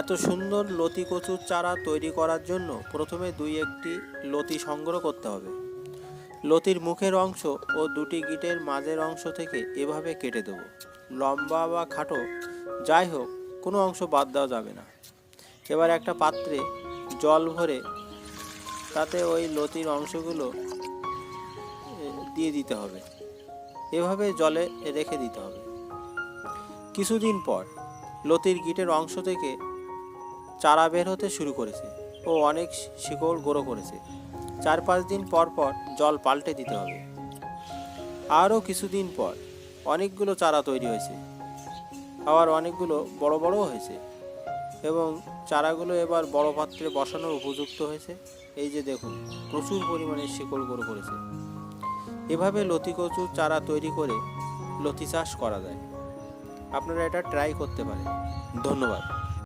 এত সুন্দর লতি কচুর চারা তৈরি করার জন্য প্রথমে দুই একটি লতি সংগ্রহ করতে হবে। লতির মুখের অংশ ও দুটি গিটের মাঝের অংশ থেকে এভাবে কেটে দেবো। লম্বা বা খাটো, যাই হোক, কোনো অংশ বাদ দেওয়া যাবে না। এবার একটা পাত্রে জল ভরে তাতে ওই লতির অংশগুলো দিয়ে দিতে হবে। এভাবে জলে রেখে দিতে হবে। কিছুদিন পর লতির গিটের অংশ থেকে চারা বের হতে শুরু করেছে ও অনেক শিকড় গ্রো করেছে। চার পাঁচ দিন পর পর জল পাল্টে দিতে হবে। আরও কিছুদিন পর অনেকগুলো চারা তৈরি হয়েছে। আবার অনেকগুলো বড় বড়ও হয়েছে এবং চারাগুলো এবার বড় পাত্রে বসানোর উপযুক্ত হয়েছে। এই যে দেখুন, প্রচুর পরিমাণে শিকড় গ্রো করেছে। এভাবে লতি কচুর চারা তৈরি করে লতি চাষ করা যায়। আপনারা এটা ট্রাই করতে পারেন। ধন্যবাদ।